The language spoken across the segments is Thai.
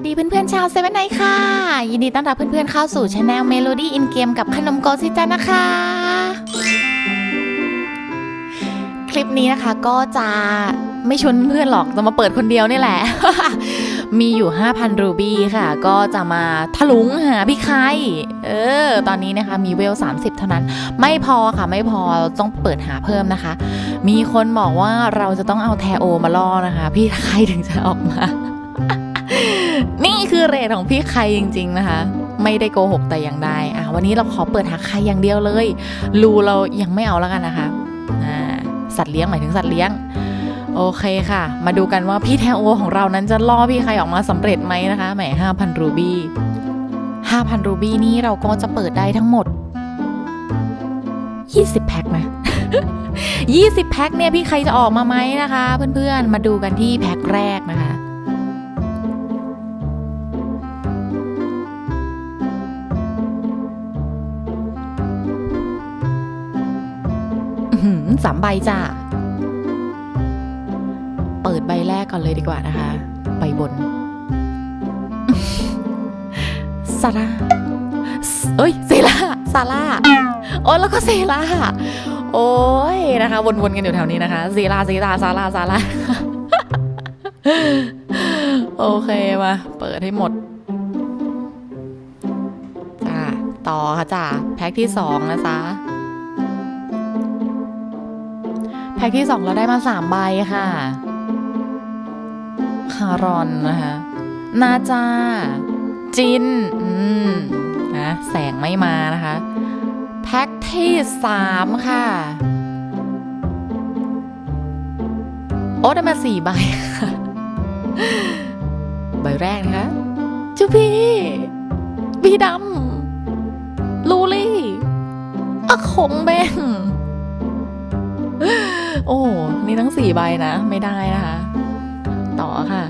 สวัสดีเพื่อนๆชาวเซเว่นไนค่ะ ยินดีต้อนรับเพื่อนๆเข้าสู่ช anel Melody in Game กับขนมโกซิจันนะคะ คลิปนี้นะคะก็จะไม่ชวนเพื่อนหรอกจะมาเปิดคนเดียวนี่แหละ มีอยู่ 5,000 รูบี้ค่ะ ก็จะมาทะลุงหาพี่ไข่เออ ตอนนี้นะคะมีเวล 30 เท่านั้น ไม่พอค่ะไม่พอต้องเปิดหาเพิ่มนะคะ มีคนบอกว่าเราจะต้องเอาแทโอมาล่อนะคะ พี่ไข่ถึงจะออกมา นี่คือเรทของพี่ไข่จริง ๆ นะคะ ไม่ได้โกหกแต่อย่างใดอะวันนี้เราขอเปิดหาไข่อย่างเดียวเลยรูเรายังไม่เอาแล้วกันนะคะอ่าสัตว์เลี้ยงหมายถึงสัตว์เลี้ยงโอเคค่ะ มาดูกันว่าพี่แทโอของเรานั้นจะล่อพี่ไข่ออกมาสำเร็จไหมนะคะแหมห้าพันรูบี้ห้าพันรูบี้นี่เราก็จะเปิดได้ทั้งหมด 20 แพ็คนะ 20 แพ็คเนี่ยพี่ใครจะออกมาไหมนะคะ เพื่อนๆ มาดูกันที่แพ็คแรกนะคะ สามใบจ้ะ เปิดใบแรกก่อนเลยดีกว่านะคะ ใบบนซาร่าเอ้ย เซล่า ซาร่า โอ้ยแล้วก็เซล่า โอ้ยนะคะ วนๆกันอยู่แถวนี้นะคะ เซล่า เซล่า ซาร่า ซาร่า โอเคมา เปิดให้หมดจ้าต่อค่ะจ้าแพ็คที่สองนะจ๊ะ พ็คที่สองเราได้มาสามใบค่ะ คารอนนะคะ นาจา จิน อืม นะ แสงไม่มานะคะ แพ็คที่สามค่ะ โอ้ได้มาสี่ใบค่ะ ใบแรกนะคะจูพี่บีดำลูลี่อะคงเบง โอ้นี่ทั้งสี่ใบนะ ไม่ได้นะคะ ต่อค่ะ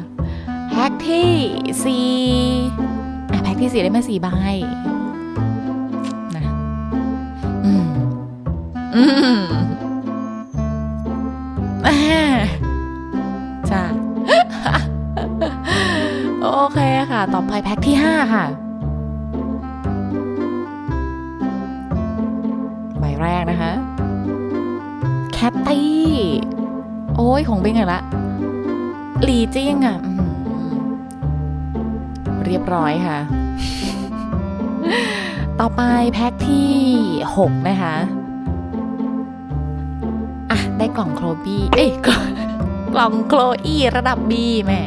แพ็คที่สี่อะแพ็คที่สี่ได้มาสี่ใบนะอืมอืมอ่าจ้าโอเคค่ะ ต่อไปแพ็คที่ห้าค่ะใบแรกนะคะ คตตี้ โอ้ยของเบงไงละหลีจิ้งอะเรียบร้อยค่ะ ต่อไปแพ็คที่ 6 นะคะอะได้กล่องโคลบี้ เอ้ยกล่องโคลอี้ระดับ B แม่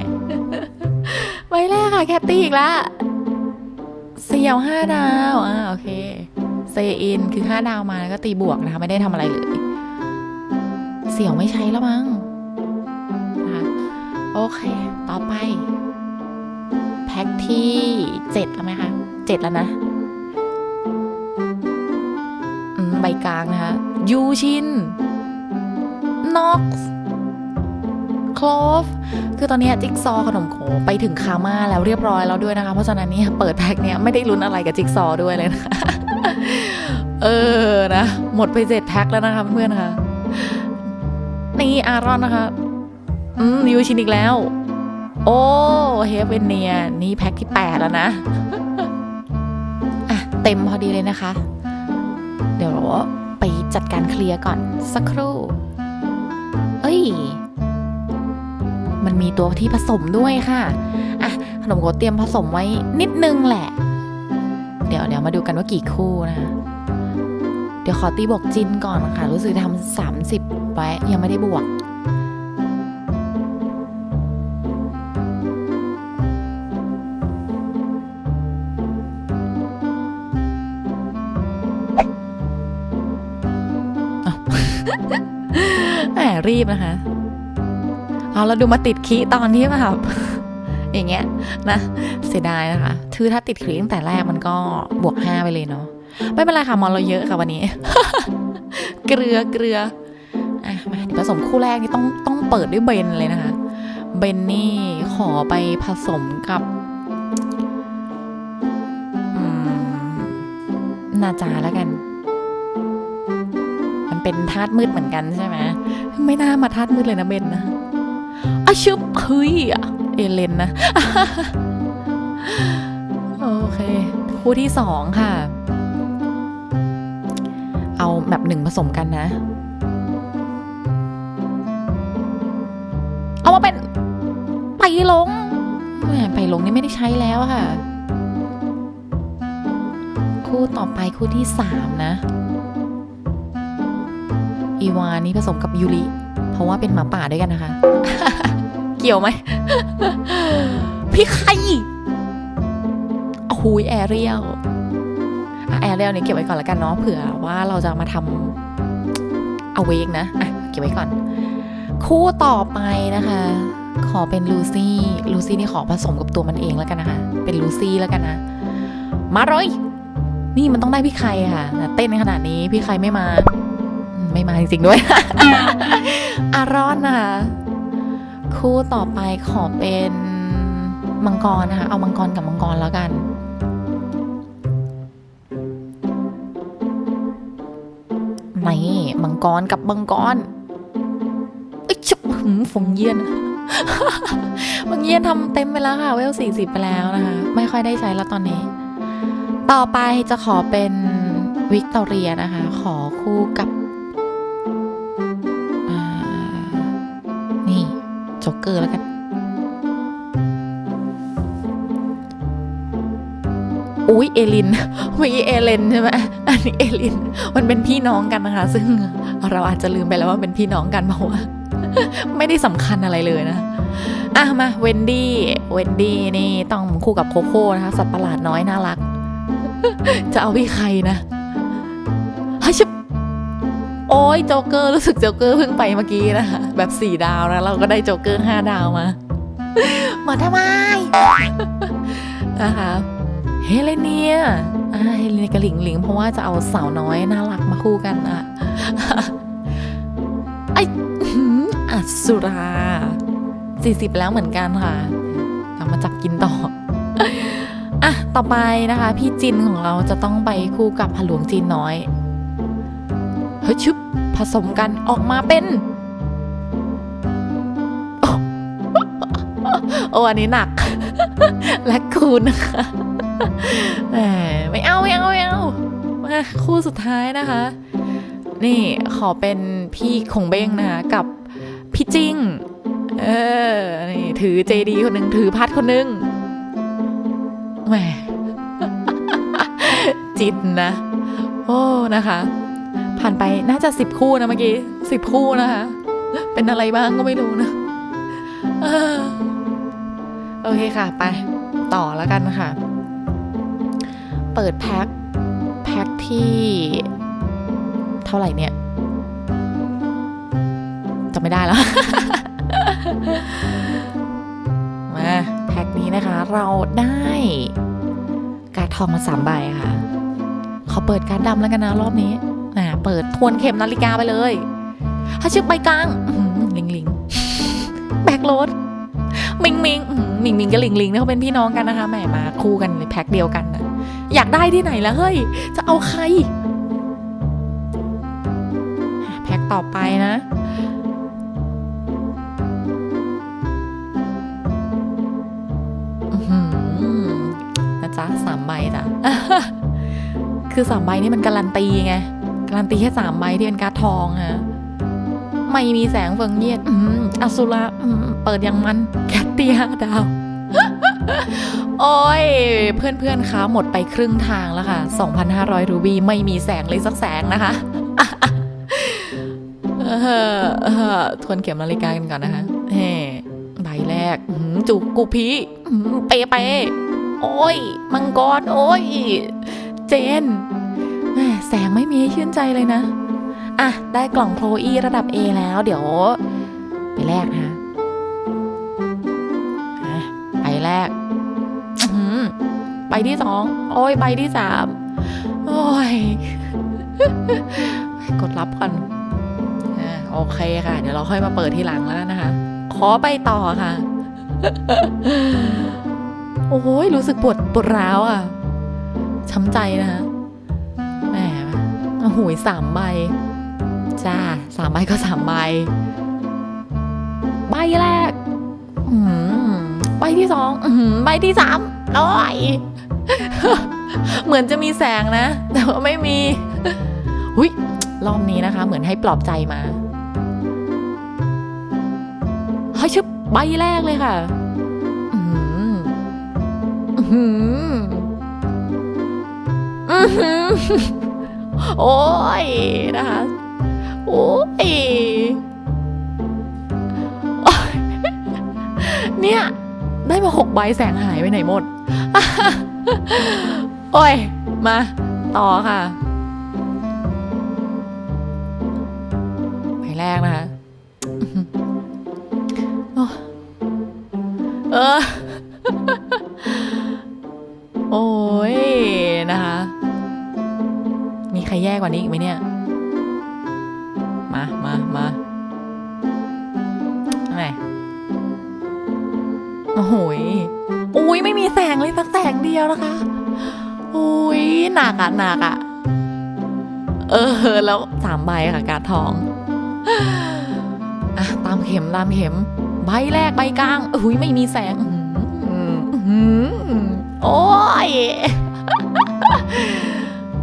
ไว้แรกค่ะแคตตี้อีกละเสี่ยวห้าดาว อ่าโอเคเซอินคือ5ดาวมาแล้วก็ตีบวกนะคะ ไม่ได้ทำอะไรเลย เสี่ยวไม่ใช้แล้วมั้งนะคะโอเค ต่อไป แพ็คที่เจ็ดแล้วไหมคะเจ็ดแล้วนะใบกลางนะคะยูชินน็อกซ์คลอฟคือตอนนี้จิ๊กซอขนมโขไปถึงคาม่าแล้วเรียบร้อยแล้วด้วยนะคะ เพราะฉะนั้นเนี่ยเปิดแพ็คเนี้ยไม่ได้ลุ้นอะไรกับจิ๊กซอด้วยเลยนะ เออนะ หมดไปเจ็ดแพ็คแล้วนะคะเพื่อนๆนะคะ นี่อารอนนะคะอืมยูชินอีกแล้ว โอ้เฮฟเวนเนียนี่แพ็คที่ 8 แล้วนะอะเต็มพอดีเลยนะคะ เดี๋ยวเราไปจัดการเคลียร์ก่อนสักครู่ เอ้ย มันมีตัวที่ผสมด้วยค่ะ อะ ขนมโกเตรียมผสมไว้นิดนึงแหละ เดี๋ยวเดี๋ยวมาดูกันว่ากี่คู่นะคะเดี๋ยวขอตีบวกจินก่อนค่ะ รู้สึกทำสามสิบ ไว้ยังไม่ได้บวก แหมรีบนะคะ เอาเราดูมาติดคีตอนที่แบบอย่างเงี้ยนะเสียดายนะคะคือถ้าติดคีตั้งแต่แรกมันก็บวกห้าไปเลยเนาะไม่เป็นไรค่ะมอนเราเยอะค่ะวันนี้ เกลือเกลือ มาผสมคู่แรกนี่ต้องต้องเปิดด้วยเบนเลยนะคะ เบนนี่ขอไปผสมกับนาจาแล้วกัน มันเป็นธาตุมืดเหมือนกันใช่ไหมไม่น่ามาธาตุมืดเลยนะเบนนะอาชึบเฮ้ยอะเอเลนนะ โอเค คู่ที่สองค่ะ เอาแบบหนึ่งผสมกันนะ ไปลงแหไปลงนี่ไม่ได้ใช้แล้วค่ะ คู่ต่อไปคู่ที่สามนะ อีวานี่ผสมกับยูริ เพราะว่าเป็นหมาป่าด้วยกันนะคะ เกี่ยวไหม พี่ไข่โอ้โหแอเรียลอะแอเรียลเนี่ยเก็บไว้ก่อนแล้วกันเนาะเผื่อว่าเราจะมาทำเอาเวกนะ อะ เก็บไว้ก่อน คู่ต่อไปนะคะ ขอเป็นลูซี่ลูซี่นี่ขอผสมกับตัวมันเองแล้วกันนะคะ เป็นลูซี่แล้วกันนะ มาเลยนี่มันต้องได้พี่ใครค่ะเต้นในขนาดนี้พี่ใครไม่มา ไม่มาจริงๆด้วย อารอนนะคะคู่ต่อไปขอเป็นมังกรนะคะ เอามังกรกับมังกรแล้วกันนี่มังกรกับมังกรเอ้ยชุบหืมฟงเยี่ยน ฟงเยี่ยนทำเต็มไปแล้วค่ะ เวลสี่สิบไปแล้วนะคะ ไม่ค่อยได้ใช้แล้วตอนนี้ ต่อไปจะขอเป็นวิกตอเรียนะคะ ขอคู่กับนี่โจ๊กเกอร์แล้วกัน อุ๊ยเอลินเมื่อกี้เอเลนใช่ไหมอันนี้เอลิน มันเป็นพี่น้องกันนะคะ ซึ่งเราอาจจะลืมไปแล้วว่าเป็นพี่น้องกันเพราะว่า ไม่ได้สำคัญอะไรเลยนะอะมาเวนดี้เวนดี้นี่ต้องคู่กับโคโค่นะคะ สัตว์ประหลาดน้อยน่ารัก จะเอาพี่ใครนะฮชิบโอ้ยโจ๊กเกอร์รู้สึกโจ๊กเกอร์เพิ่งไปเมื่อกี้นะคะแบบสี่ดาวนะเราก็ได้โจ๊กเกอร์ห้าดาวมามาทำไมนะคะเฮเลเนียเฮเลเนียกับหลิงหลิงเพราะว่าจะเอาสาวน้อยน่ารักมาคู่กันอะ สุราสี่สิบแล้วเหมือนกันค่ะเรามาจับกินต่ออะต่อไปนะคะ พี่จินของเราจะต้องไปคู่กับผลวงจีนน้อยเฮ้ยชึบผสมกันออกมาเป็นโอ้อันนี้หนัก และคูณนะคะแหมไม่เอาไม่เอาไม่เอามาคู่สุดท้ายนะคะ นี่ขอเป็นพี่คงเบ้งนะคะกับ พี่จิ้ง เออ นี่ถือเจดีคนหนึ่งถือพัดคนหนึ่งแหมจินนะ โอ้ นะคะ ผ่านไปน่าจะสิบคู่นะเมื่อกี้สิบคู่นะคะ เป็นอะไรบ้างก็ไม่รู้นะโอเคค่ะ ไป ต่อแล้วกันค่ะ เปิดแพ็คแพ็คที่ เท่าไหร่เนี่ย ไม่ได้แล้ว มาแพ็คนี้นะคะ เราได้การทองมาสามใบค่ะ ขอเปิดการดำแล้วกันนะรอบนี้อ่าเปิดทวนเข็มนาฬิกาไปเลยถ้าชื่อใบกลางลิงลิงแบกโรดมิงมิงมิงมิงกับลิงลิงเนี่ยเขาเป็นพี่น้องกันนะคะแหมมาคู่กันในแพ็คเดียวกันนะอยากได้ที่ไหนแล้วเฮ้ย จะเอาใคร แพ็คต่อไปนะ คือสามใบนี่มันการันตีไง การันตีแค่สามใบที่เป็นการ์ดทองฮะไม่มีแสงเฟิงเยียดอืมอสุระอืมเปิดอย่างมันแคทเตียดาว โอ้ย เพื่อนๆคะหมดไปครึ่งทางแล้วค่ะ 2,500 รูบี้ไม่มีแสงเลยสักแสงนะคะเออเอทวนเข็มนาฬิกากันก่อนนะคะเฮ้ใบแรกจุกกุพีเปเป โอ้ย มังกร โอ้ย เจนแหม่แสงไม่มีให้ชื่นใจเลยนะ อะ ได้กล่องโคลอีระดับ A แล้ว เดี๋ยว ไปแรกนะคะอะใบแรกอื้อหือใบที่สอง โอ้ยใบที่สาม โอ้ย กดรับก่อนโอเคค่ะ เดี๋ยวเราค่อยมาเปิดทีหลังแล้วนะคะ ขอไปต่อค่ะ โอ้ยรู้สึกปวดปวดร้าวอะช้ำใจนะคะแหมโอ้โหยสามใบ จ้าสามใบก็สามใบ ใบแรกอืมใบที่สองอืมใบที่สามร้อยเหมือนจะมีแสงนะ แต่ว่าไม่มีหุยรอบนี้นะคะ เหมือนให้ปลอบใจมาเฮ้ยชึบใบแรกเลยค่ะ โอ้ยนะคะโอ้ยโอ๊ยเนี่ย ได้มาหกใบแสงหายไปไหนหมด โอ้ย มา ต่อค่ะใบแรกนะคะอ๋อเออ แย่กว่านี้อีกไหมเนี่ย มามามาไหนโอ้โหยอุ้ยไม่มีแสงเลยสักแสงเดียวนะคะอุ้ยหนักอะหนักอะเออ แล้วสามใบค่ะ การดทองอะตามเข็มตามเข็ม ใบแรกใบกลางอุ้ยไม่มีแสงอ๋อหืออื้อหือโอ้ย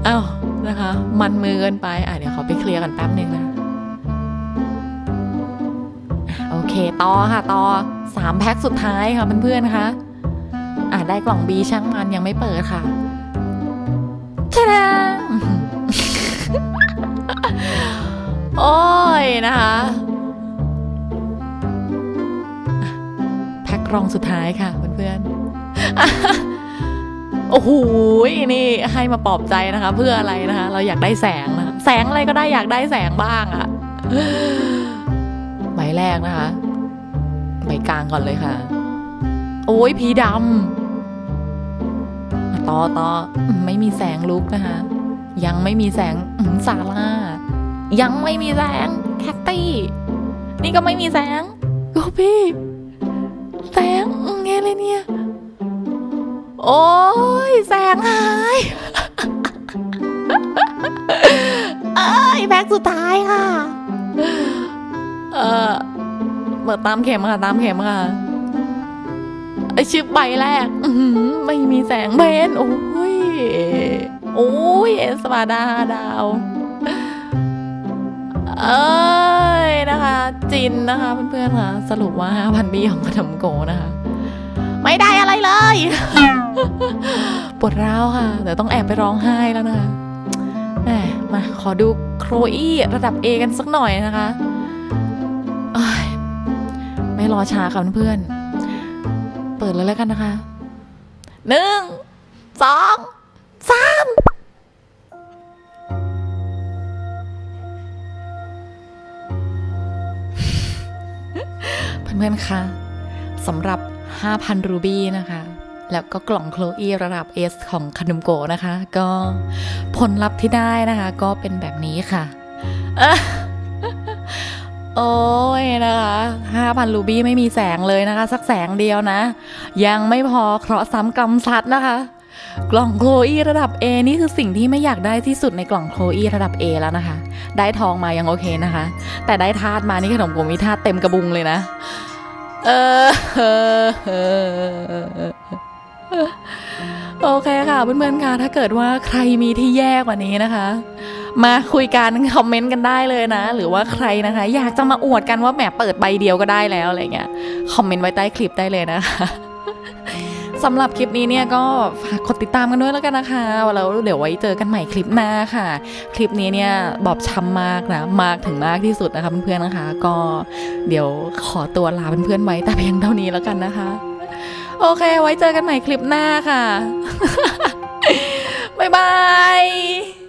อ้า นะคะ มันมือเกินไป อะเดี๋ยวขอไปเคลียร์กันแป๊บหนึ่งนะโอเคต่อค่ะต่อสามแพ็คสุดท้ายค่ะเพื่อนๆคะอะได้กล่องบีช่างมันยังไม่เปิดค่ะชะดาโอ้ยนะคะอะแพ็ครองสุดท้ายค่ะเพื่อนๆ โอ้โหนี่ให้มาปลอบใจนะคะ เพื่ออะไรนะคะ เราอยากได้แสงนะแสงอะไรก็ได้อยากได้แสงบ้างอะใบแรกนะคะใบกลางก่อนเลยค่ะ โอ้ยผีดำต่อต่อไม่มีแสงลุกนะคะ ยังไม่มีแสงซาร่ายังไม่มีแสงแคตตี้ นี่ก็ไม่มีแสงโอ้พี่ แสงไงเลยเนี่ย โอ้ยแสงหายเอ้ยแพ็คสุดท้ายค่ะ เออเปิดตามเข็มค่ะ ตามเข็มค่ะไอชิปใบแรกไม่มีแสงเบนโอ้ยโอ้ยเอสปาดาดาว เอ้ยนะคะ จินนะคะเพื่อนๆค่ะ สรุปว่า5,000บีของขนมโกนะคะ ไม่ได้อะไรเลย ปวดร้าวค่ะเดี๋ยวต้องแอบไปร้องไห้แล้วนะคะแหมมาขอดูโครอี้ระดับ A กันสักหน่อยนะคะ ไม่รอช้าค่ะเพื่อน เปิดเลยแล้วกันนะคะหนึ่งสองสามเพื่อนๆคะสำหรับ 5,000 รูบี้นะคะ แล้วก็กล่องโคลอีระดับ S ของคานุมโกนะคะ ก็ผลลัพธ์ที่ได้นะคะ ก็เป็นแบบนี้ค่ะ โอ้ยนะคะ5,000 รูบี้ไม่มีแสงเลยนะคะ สักแสงเดียวนะ ยังไม่พอเคราะห์ซ้ำกรรมซัดนะคะกล่องโคลอีระดับ A นี่คือสิ่งที่ไม่อยากได้ที่สุดในกล่องโคลอีระดับ A แล้วนะคะ ได้ทองมายังโอเคนะคะ แต่ได้ธาตุมานี่ขนมโกมีธาตุเต็มกระบุงเลยนะ เออโอเคค่ะเพื่อนๆค่ะถ้าเกิดว่าใครมีที่แย่กว่านี้นะคะ มาคุยกันคอมเมนต์กันได้เลยนะ หรือว่าใครนะคะ อยากจะมาอวดกันว่าแหมเปิดใบเดียวก็ได้แล้วอะไรเงี้ยคอมเมนต์ไว้ใต้คลิปได้เลยนะคะ สำหรับคลิปนี้เนี่ยก็ฝากกดติดตามกันด้วยแล้วกันนะคะแล้วเดี๋ยวไว้เจอกันใหม่คลิปหน้าค่ะ คลิปนี้เนี่ยบอบช้ำมากนะมากถึงมากที่สุดนะคะเพื่อนๆนะคะ ก็เดี๋ยวขอตัวลาเพื่อนๆไว้แต่เพียงเท่านี้แล้วกันนะคะ โอเค ไว้เจอกันใหม่คลิปหน้าค่ะบ๊ายบาย